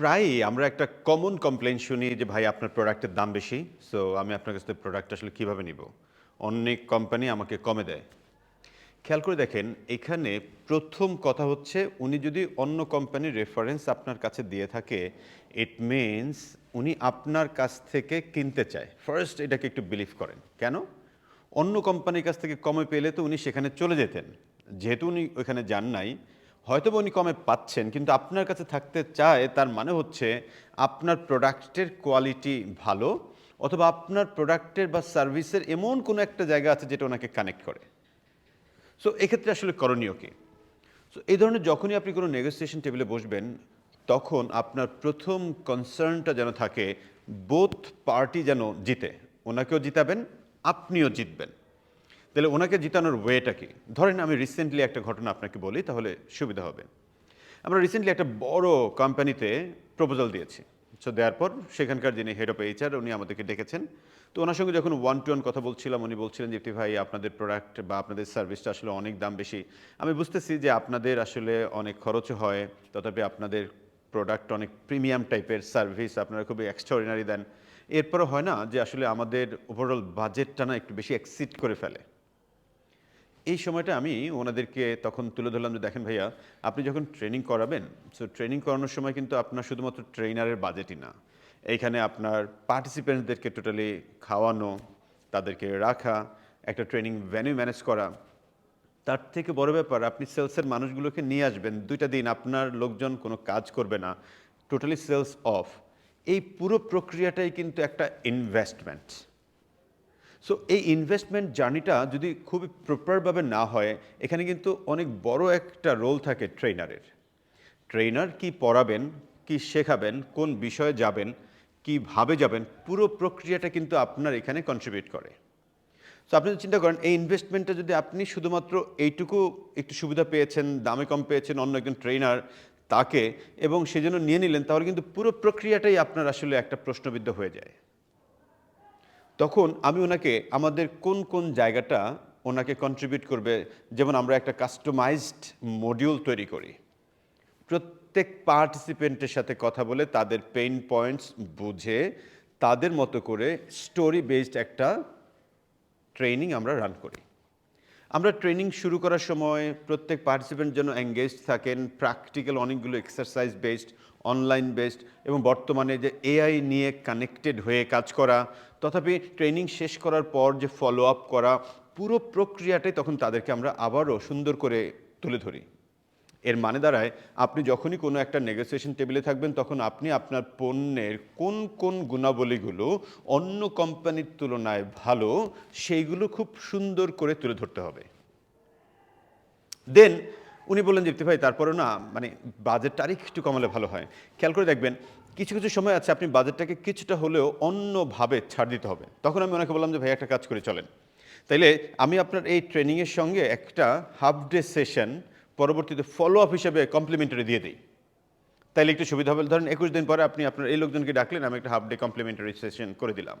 প্রায়ই আমরা একটা কমন কমপ্লেন শুনি যে, ভাই, আপনার প্রোডাক্টের দাম বেশি সো আমি আপনার কাছ থেকে প্রোডাক্ট আসলে কীভাবে নিব? অনেক কোম্পানি আমাকে কমে দেয়। খেয়াল করে দেখেন, এখানে প্রথম কথা হচ্ছে, উনি যদি অন্য কোম্পানির রেফারেন্স আপনার কাছে দিয়ে থাকে ইট মিনস উনি আপনার কাছ থেকে কিনতে চায়। ফার্স্ট এটাকে একটু বিলিভ করেন। কেন? অন্য কোম্পানির কাছ থেকে কমে পেলে তো উনি সেখানে চলে যেতেন। যেহেতু উনি ওখানে যান নাই হয়তো উনি কমে পাচ্ছেন, কিন্তু আপনার কাছে থাকতে চায়, তার মানে হচ্ছে আপনার প্রোডাক্টের কোয়ালিটি ভালো, অথবা আপনার প্রোডাক্টের বা সার্ভিসের এমন কোনো একটা জায়গা আছে যেটা ওনাকে কানেক্ট করে। সো এক্ষেত্রে আসলে করণীয় কি? সো এই ধরনের যখনই আপনি কোনো নেগোসিয়েশন টেবিলে বসবেন, তখন আপনার প্রথম কনসার্নটা যেন থাকে বোথ পার্টি যেন জিতে। ওনাকেও জিতাবেন, আপনিও জিতবেন। তাহলে ওনাকে জিতানোর ওয়েটা কি? ধরেন আমি রিসেন্টলি একটা ঘটনা আপনাকে বলি, তাহলে সুবিধা হবে। আমরা রিসেন্টলি একটা বড় কোম্পানিতে প্রপোজাল দিয়েছি। সো দেওয়ার পর সেখানকার যিনি হেড অফ এইচআর উনি আমাদেরকে ডেকেছেন। তো ওনার সঙ্গে যখন ওয়ান টু ওয়ান কথা বলছিলাম, উনি বলছিলেন যে, একটি ভাই, আপনাদের প্রোডাক্ট বা আপনাদের সার্ভিসটা আসলে অনেক দাম বেশি। আমি বুঝতেছি যে আপনাদের আসলে অনেক খরচ হয়, তথাপি আপনাদের প্রোডাক্ট অনেক প্রিমিয়াম টাইপের সার্ভিস আপনারা খুবই এক্সট্রাঅর্ডিনারি দেন। এরপরও হয় না যে, আসলে আমাদের ওভারঅল বাজেটটা না একটু বেশি এক্সিড করে ফেলে। এই সময়টা আমি ওনাদেরকে তখন তুলে ধরলাম যে, দেখেন ভাইয়া, আপনি যখন ট্রেনিং করাবেন সো ট্রেনিং করানোর সময় কিন্তু আপনার শুধুমাত্র ট্রেনারের বাজেটই না। এইখানে আপনার পার্টিসিপেন্টদেরকে টোটালি খাওয়ানো, তাদেরকে রাখা, একটা ট্রেনিং ভ্যানু ম্যানেজ করা। তার থেকে বড় ব্যাপার, আপনি সেলসের মানুষগুলোকে নিয়ে আসবেন, দুইটা দিন আপনার লোকজন কোনো কাজ করবে না টোটালি সেলস অফ এই পুরো প্রক্রিয়াটাই কিন্তু একটা ইনভেস্টমেন্ট সো এই ইনভেস্টমেন্ট জার্নিটা যদি খুবই প্রপারভাবে না হয়, এখানে কিন্তু অনেক বড় একটা রোল থাকে ট্রেনারের ট্রেনার কি পড়াবেন, কি শেখাবেন, কোন বিষয়ে যাবেন, কীভাবে যাবেন, পুরো প্রক্রিয়াটা কিন্তু আপনার এখানে কন্ট্রিবিউট করে। সো আপনি চিন্তা করেন, এই ইনভেস্টমেন্টটা যদি আপনি শুধুমাত্র এইটুকু একটু সুবিধা পেয়েছেন, দামে কম পেয়েছেন, অন্য একজন ট্রেনার তাকে এবং সেজন্য নিয়ে নিলেন, তাহলে কিন্তু পুরো প্রক্রিয়াটাই আপনার আসলে একটা প্রশ্নবিদ্ধ হয়ে যায়। তখন আমি ওনাকে, আমাদের কোন কোন জায়গাটা ওনাকে কন্ট্রিবিউট করবে? যেমন আমরা একটা কাস্টমাইজড মডিউল তৈরি করি। প্রত্যেক পার্টিসিপেন্টের সাথে কথা বলে তাদের পেইন পয়েন্টস বুঝে, তাদের মতো করে স্টোরি বেসড একটা ট্রেনিং আমরা রান করি। আমরা ট্রেনিং শুরু করার সময় প্রত্যেক পার্টিসিপেন্ট যেন এঙ্গেজ থাকেন প্র্যাকটিক্যাল অনেকগুলো এক্সারসাইজ বেসড অনলাইন বেসড এবং বর্তমানে যে এআই নিয়ে কানেক্টেড হয়ে কাজ করা, তথাপি ট্রেনিং শেষ করার পর যে ফলো আপ করা, পুরো প্রক্রিয়াটাই তখন তাদেরকে আমরা আবারও সুন্দর করে তুলে ধরি। এর মানে দাঁড়ায়, আপনি যখনই কোনো একটা নেগোসিয়েশন টেবিলে থাকবেন, তখন আপনি আপনার পণ্যের কোন কোন গুণাবলীগুলো অন্য কোম্পানির তুলনায় ভালো, সেইগুলো খুব সুন্দর করে তুলে ধরতে হবে। দেন উনি বললেন দীপ্তি ভাই, তারপরেও না মানে বাজেটটা আরেক একটু কমালে ভালো হয়। খেয়াল করে দেখবেন, কিছু কিছু সময় আছে, আপনি বাজেটটাকে কিছুটা হলেও অন্যভাবে ছাড় দিতে হবে। তখন আমি ওনাকে বললাম যে, ভাই, একটা কাজ করে, চলেন। তাইলে আমি আপনার এই ট্রেনিংয়ের সঙ্গে একটা হাফ ডে সেশন পরবর্তীতে ফলো আপ হিসেবে কমপ্লিমেন্টারি দিয়ে দিই। তাইলে একটু সুবিধা হবে। ধরেন একুশ দিন পরে আপনি আপনার এই লোকজনকে ডাকলেন, আমি একটা হাফ ডে কমপ্লিমেন্টারি সেশন করে দিলাম।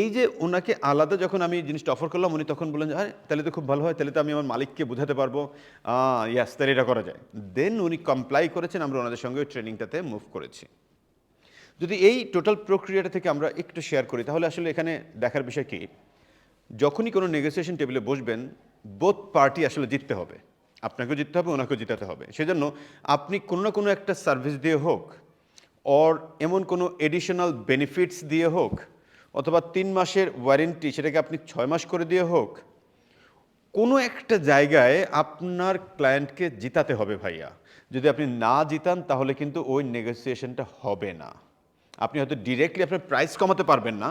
এই যে ওনাকে আলাদা যখন আমি জিনিসটা অফার করলাম, উনি তখন বললেন যে তাহলে তো খুব ভালো হয়, তাহলে তো আমি আমার মালিককে বোঝাতে পারব। ইয়াস তাহলে এটা করা যায়। দেন উনি কমপ্লাই করেছেন, আমরা ওনাদের সঙ্গে ওই ট্রেনিংটাতে মুভ করেছি। যদি এই টোটাল প্রক্রিয়াটা থেকে আমরা একটু শেয়ার করি, তাহলে আসলে এখানে দেখার বিষয় কি? যখনই কোনো নেগোসিয়েশন টেবিলে বসবেন বোথ পার্টি আসলে জিততে হবে। আপনাকেও জিততে হবে, ওনাকেও জিতাতে হবে। সেজন্য আপনি কোনো না কোনো একটা সার্ভিস দিয়ে হোক অর এমন কোনো এডিশনাল বেনিফিটস দিয়ে হোক, অথবা তিন মাসের ওয়ারেন্টি সেটাকে আপনি ছয় মাস করে দিয়ে হোক, কোনো একটা জায়গায় আপনার ক্লায়েন্টকে জিতাতে হবে ভাইয়া। যদি আপনি না জিতান, তাহলে কিন্তু ওই নেগোসিয়েশনটা হবে না। আপনি হয়তো ডিরেক্টলি আপনার প্রাইস কমাতে পারবেন না,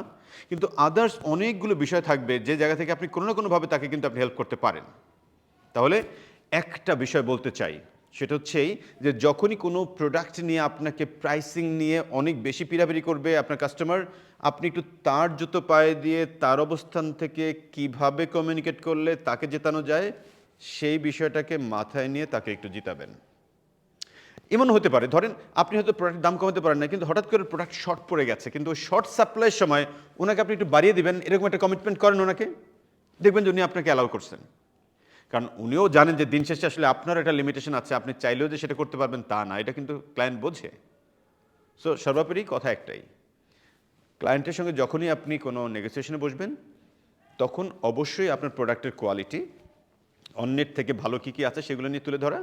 কিন্তু আদার্স অনেকগুলো বিষয় থাকবে যে জায়গা থেকে আপনি কোনো না কোনোভাবে তাকে কিন্তু আপনি হেল্প করতে পারেন। তাহলে একটা বিষয় বলতে চাই। সেটা হচ্ছেই যে যখনই কোনো প্রোডাক্ট নিয়ে আপনাকে প্রাইসিং নিয়ে অনেক বেশি পিরাপিরি করবে আপনার কাস্টমার আপনি একটু তার জুতো পায়ে দিয়ে তার অবস্থান থেকে কীভাবে কমিউনিকেট করলে তাকে জেতানো যায়, সেই বিষয়টাকে মাথায় নিয়ে তাকে একটু জিতাবেন। এমন হতে পারে, ধরেন আপনি হয়তো প্রোডাক্ট দাম কমাতে পারেন না, কিন্তু হঠাৎ করে প্রোডাক্ট শর্ট পড়ে গেছে, কিন্তু শর্ট সাপ্লাইয়ের সময় ওনাকে আপনি একটু বাড়িয়ে দিবেন, এরকম একটা কমিটমেন্ট করেন ওনাকে, দেখবেন যে উনি আপনাকে অ্যালাউ করছেন। কারণ উনিও জানেন যে দিন শেষে আসলে আপনার একটা লিমিটেশন আছে, আপনি চাইলেও যে সেটা করতে পারবেন তা না, এটা কিন্তু ক্লায়েন্ট বোঝে। সো সর্বোপরি কথা একটাই ক্লায়েন্টের সঙ্গে যখনই আপনি কোনো নেগোসিয়েশনে বসবেন, তখন অবশ্যই আপনার প্রোডাক্টের কোয়ালিটি অন্যের থেকে ভালো কী কী আছে সেগুলো নিয়ে তুলে ধরা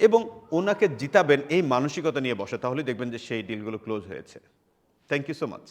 এবং ওনাকে জিতাবেন এই মানসিকতা নিয়ে বসা তাহলে দেখবেন যে সেই ডিলগুলো ক্লোজ হয়েছে। Thank you so much